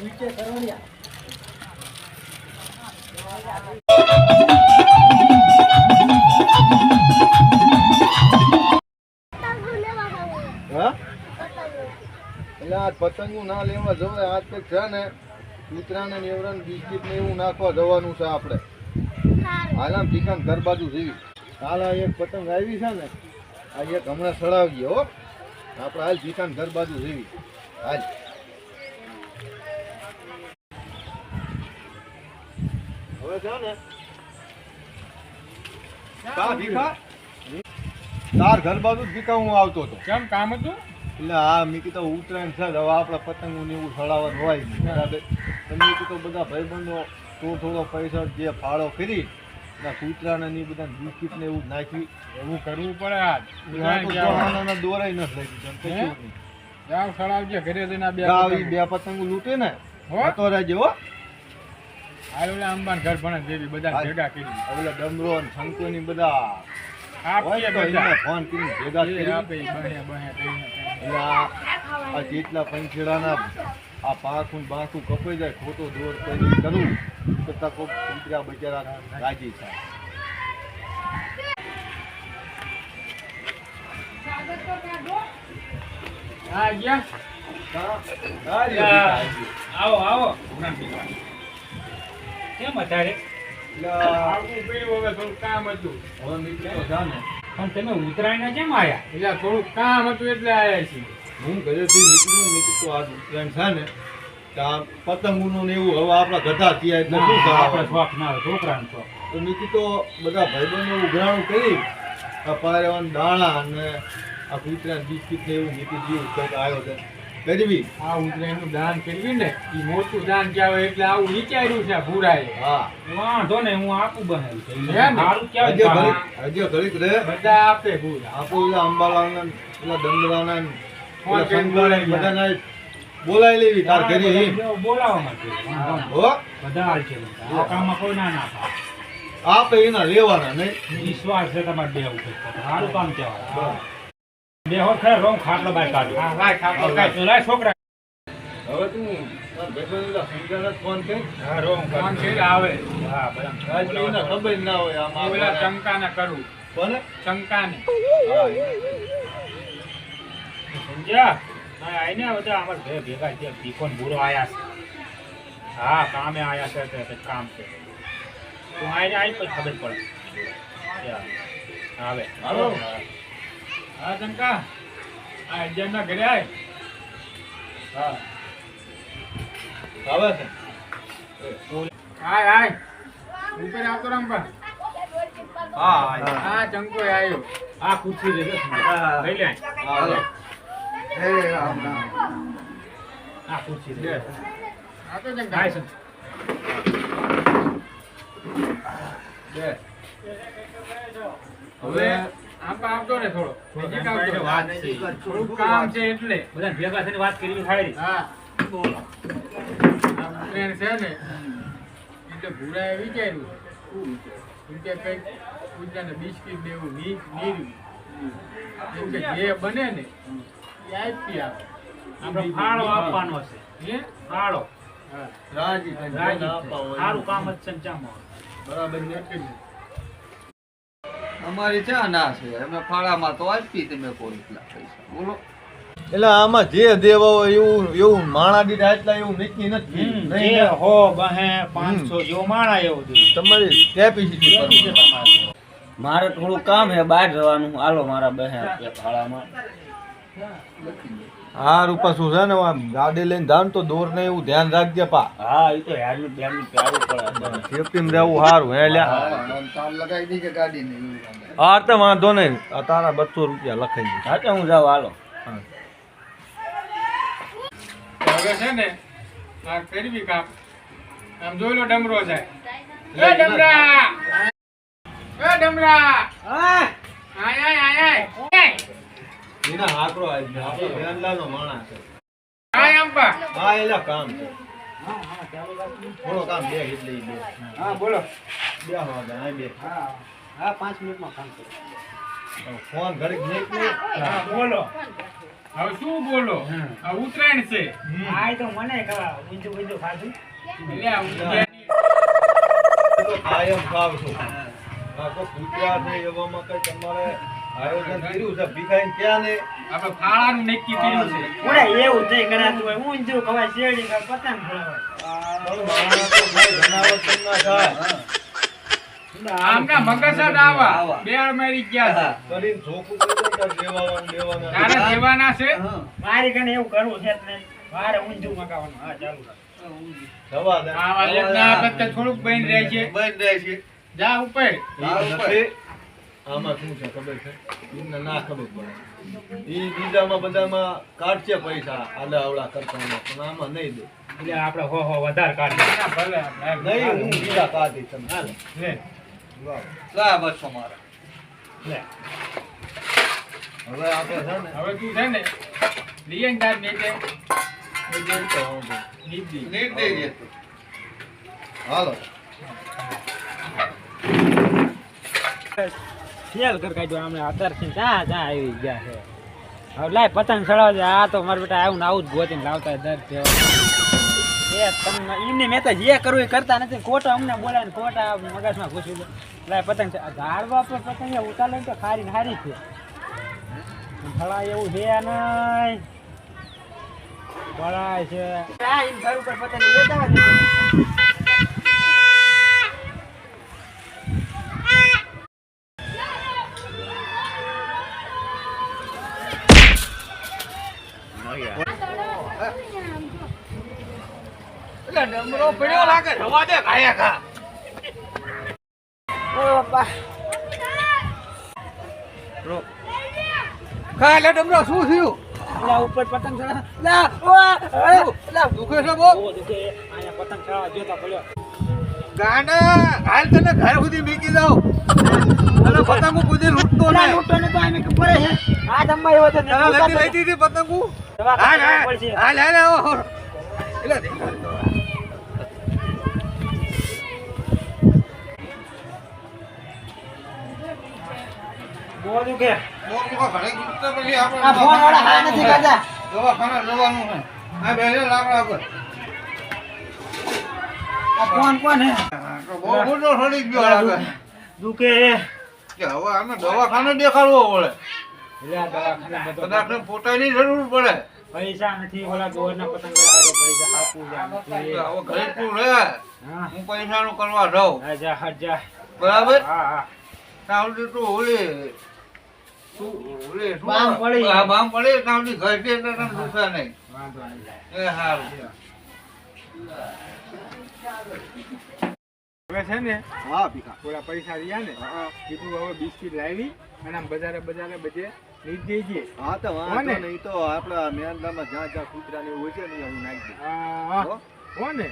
નીચે પતંગો ના લેવા જવાય આજ કંઈક છે ને, કૂતરાને ને એવડાને ને એવું નાખવા જવાનું છે આપણે. હાલ ચિકન ઘર બાજુ જેવી કાલ એક પતંગ આવી છે ને, આ એક હમણાં સડાવી હો. આપણે હાલ ચિકન ઘર બાજુ જેવી હાલ. હવે ને. કા ભીખા? તાર ઘર બાજુ જ ભીખા હું આવતો હતો. કેમ કામ હતું? એટલે હા મેં કીધું ઉત્તરાયણ છે હવે આપણે પતંગો ને એવું સડાવવાનું હોય બરાબર? તો કીધું બધા ભાઈબંધો થોડો થોડો પૈસા જે ફાળો કરી ના કૂતરાને ને બધા બિસ્કિટ ને એવું નાખી. એવું કરવું પડે આજ. દોરાય કશું હે? જાવ સળાવજે ઘરે જઈને બે પતંગો. બે પતંગો લૂંટે ને? હતો રહેજે હો અંબાન ઘર ભણે દેવી બધા. ભેગા કરી. ઓલા ડમરો ને શંકુ ની બધા. આપીએ બધા. ફોન કરીને ભેગા કરી. આપે બહે બહે એટલે આ જેટલા પંખેડાના આ પાકું બાકું કપાઈ જાય ખોટો દોર કરી કરું તો તકો કુતરા બચારા રાજી થાય. આવો આવો. કેમ અત્યારે એટલે આવું હવે થોડું કામ હતું. હવે મિત્રો તો જા ને પણ તમે ઉત્તરાયણ કેમ આવ્યા એટલે થોડુંક કામ હતું એટલે આયા છીએ. હું ઘરેથી નીકળ્યું મેં આ ઉત્તરાયણ છે ને તો આ પતંગોનું ને એવું હવે આપણા ગધા થયા એટલે શું ના, આપણે? શોખ ના હોય છોકરાનો શોખ. તો મેં કીધું બધા ભાઈબંધો ઉઘરાણું કરી. આ પારેવાન દાણા અને આ કૂતરા બિસ્કિટ ને એવું નીકળી જેવું કંઈક આયોજન. કરવી આ ઉતરાયણનું દાન કરવી ને એ મોટું દાન કહેવાય એટલે આવું વિચાર્યું છે ભૂરાએ. હા. વાંધો ને? હું આપું બનાવ્યું? હજે ઘડીક રે. બધા આપે ભૂરા. આપો પેલા અંબાલાલના પેલા દંડરાના ને ફોન પેલા કરીને શંકરના ને બોલાવી બધાના બોલાવી લેવી તાર ઘરે. બોલાવવા માટે. હો. બધા છે આ કામમાં કોઈ ના ના આપે એના લેવાના નહીં. વિશ્વાસ છે તમારે બે ઉપર સારું કામ કહેવાય. બે હોર ખરા રોમ ખાટલો બાય કાઢ્યો હા લાય ખાટલો કાઢ. લાય છોકરા. હવે તું ભાઈબંધના શંકરને ફોન કરી. હા રોમ કામ છે આવે. હા આજ ખબર ના હોય આમ આ પેલા આપણે. ચંકાને કરવું કોને? ચંકાને હા, સમજ્યા? આઈને બધા અમાર ભે ભેગા છે ભીખોન બુરો આયા છે. હા કામે આયા છે તે- કામ છે. તું આઈને આઈ પછી ખબર પડે. આવે. હાલો. હા ચંકા આ એજન્ટના ઘરે આય. હા. આવે છે. આય આય. ઉપર આવતો રંપા હા હા ચંકો આવ્યો આ ખુરશી લે લઈ લે. હાલો. આ ખુરશી લે. આ તો ચંકા હાય. હવે આંબા આવતો ને થોડો. થોડો નજીક કામ આવતો. કરીને વાત છે. થોડું કામ છે એટલે. બધા ભેગા થઈને વાત કરી થાય હા. બોલો. આ છે ને. એટલે ભૂરાએ વિચાર્યું. એમ કે કંઈક પૂજાને બિસ્કિટ દેવું નીર નીરવું એમ કે જે બને ને એ આપી આપે. આપણે ફાળો આપવાનો છે. હે? ફાળો. રાજી રાજી સારું કામ જ છે બરાબર? અમારી ચા ના છે. અમે ફાળામાં તો આપી તમે કોઈ એટલા પૈસા. બોલો. એટલે આમાં જે દેવો હોય એવું એવું માણા દીધા એટલા એવું નીકળી નથી. નહીં જે હો બહે પાંચસો જેવો માણા એવું જોઈએ. તમારી કેપેસિટી? મારે થોડું કામ છે બહાર જવાનું. હાલો મારા બહેન ફાળામાં. હા રૂપા શું છે ને આમ ગાડી લઈને જાવ તો દોર ને એવું ધ્યાન રાખજે પા. હા એ તો હેલ્મેટ બેલ્મેટ પહેરવું પડે સેફટી માં રહેવું સારું હે લ્યા. તાર લગાવી દી કે ગાડી ને હા તો વાંધો નહીં. આ તારા બસો રૂપિયા લખાઈ દે. હા તો હું જાઉં હાલો. હવે છે ને આ કરવી કામ આમ જોઈ લો ડમરો જાય. એ ડમરા! એ ડમરા! આય આય આય આય. એના હાકરો આવી આપણો ભેનલાલનો માણસ છે. આય આંબા હા એલા કામ છે. થોડો કામ બે હા બોલો. બે હા આ બે. હા પાંચ મિનિટમાં કામ કરો. ફોન ઘડીક હા બોલો. હવે શું બોલો? આ ઉત્તરાયણ છે. આ તો મને ખબર ઊંધું ઊંધું ખાધું. એટલે આ તો કાયમ ખાવ છો. કાકો કૂતરા છે એવામાં કઈ તમારે આયોજન કર્યું છે ભીખાઈ ક્યાં ને? આપણે ફાળાનું નક્કી કર્યું છે. ઓરે એવું થઈ કરાતું હોય ઊંધું ખવાય શેરડી ખાય પતંગ ખવાય થોડુંક બન રહે છે. બંધ રહે છે. જા ઉપર. આમાં શું છે ખબર છે? એમને ના ખબર પડે. એ બીજામાં બધામાં કાઢશે પૈસા આડા આવડા કરતા પણ આમાં નહીં દે. એટલે આપણે હો હો વધારે કાઢીએ. ના, ભલે નહીં હું બીજા કાઢી તમે હાલ. લે. વાહ. લા બસો મારા. લે. હવે આપણે છે ને? હવે તું છે ને લિયન તાર તું. હાલો. ફેલ કર કાઢ્યો આમને અત્યારથી જા જા, આવી ગયા છે. હવે લાય પતંગ ચડાવજે. આ તો મારા બેટા આવું ને આવું જ ગોતીને લાવતા દર છે એ તમને એમને મેં તો જે કરવું એ કરતા નથી. ખોટા અમને બોલાવે ખોટા મગજમાં ઘૂસી લાય પતંગ ઝાડવા પર પતંગ ઉતારે તો ખારી ને હારી છે. ફળા એવું છે નહીં. ભળાય છે. આ એમ ઘર ઉપર પતંગ લેતા ડમરો પડ્યો લાગે રવા દે ખાયા ખા. ઓ બાપા. ખા એટલે ડમરો શું થયું? લા ઉપર પતંગ ચડા લા ઓ લા. દુખે છે બહુ? બહુ દુખે. અહીંયા પતંગ ચડાવવા જોતા પડ્યો ગાંડા હાલ તને ઘર સુધી મીકી દઉં. અને પતંગો કુદી લૂટતો ને લૂટતો ને તો આને કે છે આ ધમ્મા એવો તો નહીં નથી લઈ દીધી પતંગો? હાલ હાલ હાલ હાલ. એટલે દે. બહુ દુખે મોર ઘરે ગુસ્સો પછી આપણે આ ફોન વાળા હા નથી કરતા દવાખાને જવાનું છે. આ બેલે લાકડા પર. ફોન કોણ હે? બહુ મોટો થોડી ગયો દુખે કે હવે આને દવાખાને દેખાડવો પડે. લે આ દવાખાને બધો કદાચ પોતાની જરૂર પડે. પૈસા નથી ઓલા દોરના પતંગ પૈસા આપું જા નથી. હવે ઘરે તું રહે. હા. હું પૈસાનું કરવા જાઉં. હા, જા હટ જા. બરાબર? હા હા. તાવડી તું ઓલી બામ પડે. હા, બામ પડી. ત્યાં ઘર છે તને દુખે નહીં. નહીં એ સારું. હવે છે ને હા ભીખા. થોડા પૈસા રહ્યા ને કીધું હવે બિસ્કિટ લાવી અને આમ બજારે બજારે બધે લઈ દેજે હા તો વાંધો નહીં તો આપણા મેંદામાં જ્યાં જ્યાં કૂતરા ને હોય છે ને હું નાખી દઉં. હો? હો. ને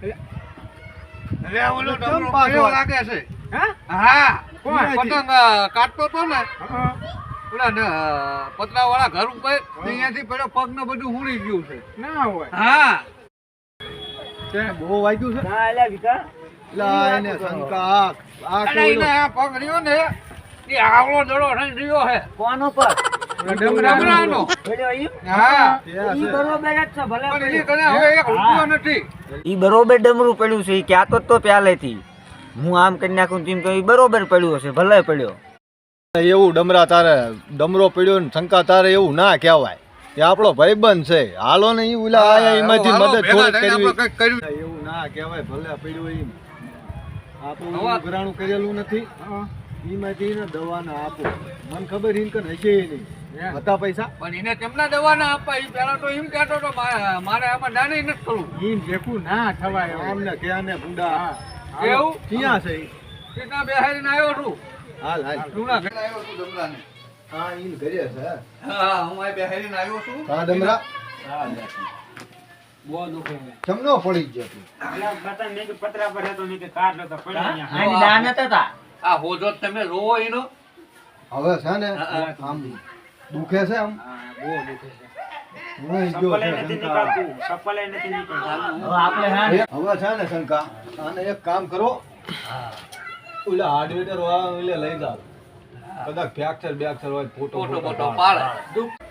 એટલે ઓલો કેમ પાછો? લાગે છે. હા? હા કોણ? પતંગ અ, તો ને હા. ઓલા ને પતરા વાળા ઘર ઉપર અહીંયાથી પેલો પગ ને બધું ઉડી ગયું છે. ના હોય. હા. બહુ વાગ્યું છે? હા લે વિકા. લા એને આ આ આ પગ રહ્યો ને એ આવડો દડો થઈને રહ્યો છે. ફોન ઉપર ડમરાનો. પડ્યો ઈ? હા. ઈ બરોબર જ છે ભલે પણ એની કને હવે એક રૂપિયો નથી. ઈ બરોબર ડમરું પડ્યું છે ઈ ક્યાં તો તો પહેલેથી હું આમ કરી નાખું તેમ તો ઈ બરોબર પડ્યું હશે ભલે પડ્યો. એવું ડમરા તારે ડમરો પડ્યો ને શંકા તારે એવું ના કહેવાય. એ આપણો ભાઈબંધ છે. હાલો ને ઈ ઓલા આયા એમાંથી મદદ થોડી કરવી. એવું ના કહેવાય ભલે પડ્યું એમ. આપણું કરેલું નથી. એમાંથી ને દવાના આપો. મને ખબર ઈન કન હશે નહીં. હતા પૈસા? પણ એને તેમના દવાના આપવા? એ પેલા તો એમ કહેતો તો મારે આમાં દાને નથી કરવું એમ ભેગું ના થવાય હવે. આમને ક્યાં ને ભૂંડા એવું ક્યાં છે ઈ? બેહારીને આવ્યો છું. હાલ હાલ. જૂના આવ્યો છું ડમરાને હા ઈન ઘરે છે. હા હું આ બેહારીને આવ્યો છું. હા ડમરા. બહુ દુખે ચમનો પડી ગયો તું એટલે પતંગ મેં કીધું પતરા પર હતો મેં કીધું કાઢ લો પડ્યો આની દાન આ હોજો તમે રોવો હવે છે ને હા, આમ દુખે છે આમ. બહુ દુખે છે. હવે છે ને શંકા અને એક કામ કરો. ઓલા હાર્ડવેટર વાળા લઈ જાઓ. કદાચ ફ્રેક્ચર બેક્ચર હોય ફોટો ફોટો પાડ.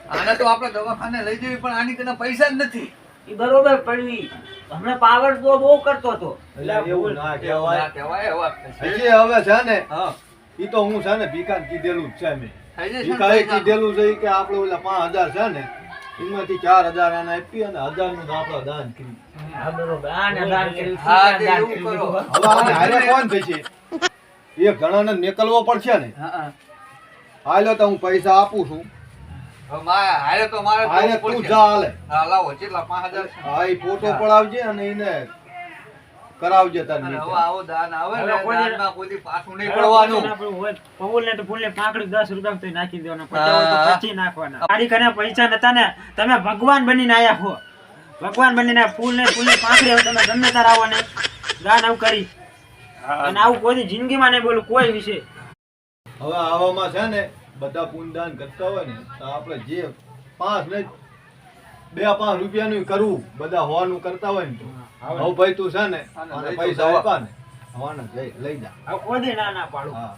આને તો આપણે દવાખાને લઈ જવી પણ આની કદાચ પૈસા જ નથી. એ બરોબર પડવી. હમણાં પાવર તો બહુ કરતો હતો. એવું ના ના કહેવાય. કહેવાય એવા હવે છે ને હા. ઈ તો હું છે ને ભીખાન કીધેલું જ છે મેં. ભીખાએ કીધેલું છે કે આપણે ઓલા પાંચ હજાર છે ને એમાંથી ચાર હજાર આને આપી અને હજારનું આપણે દાન કર્યું. કરો. હવે આને હારે કોણ થશે? એ ઘણાને નીકળવો પડશે ને. હા, હા. હાલો તો હું પૈસા આપું છું. હારે તો મારે હારે તું જા હાલે. હા કેટલા પાંચ હજાર હા એ ફોટો પડાવજે અને એને કરાવજે તાર હવે આવો દાન આવે ને હવે કોઈ પાછું નહીં પડવાનું. પડવાનું પવન ને તો ફૂલ પાંકડી દસ રૂપિયા તો નાખી દેવાના હા. પચાસ હોય તો પછી નાખવાના. મારી કને પૈસા નતા ને તમે ભગવાન બનીને આયા હો. ભગવાન બનીને ફૂલ ને ફૂલ ને પાંકડી હવે તમે ગમે તાર આવો ને. દાન આવું કરી. અને આવું કોઈ જિંદગી જિંદગીમાં નહીં બોલું કોઈ વિશે. હવે આવામાં છે ને બધા પૂનદાન કરતા હોય ને તો આપણે જે પાંચ ને બે પાંચ રૂપિયાનું કરવું બધા હોવાનું કરતા હોય ને હવે ભાઈ તું છે ને પૈસા જાઓ. ને લઈ જા. આવું ના ના પાડું? હા.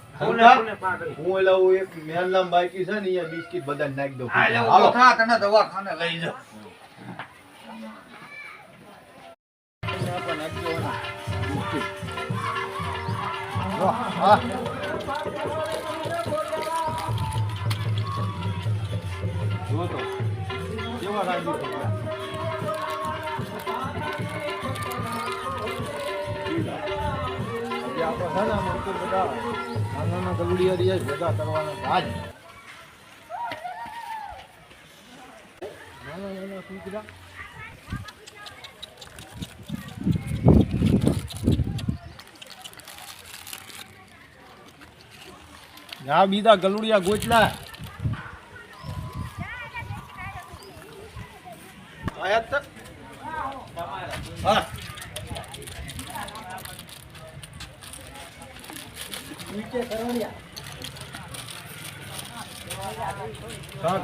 એક મેનલામ બાકી છે ને અહીંયા બિસ્કિટ બધા નાખી દઉં. હાલો. તને દવાખાને લઈ જાઓ. જો તો કેવા રાજી આપણે છે ને આમ બધા નાના ગલુડિયા ભેગા કરવાના આજ. નાના નાના કૂતરા. ના બીજા ગલુડિયા ગોચલા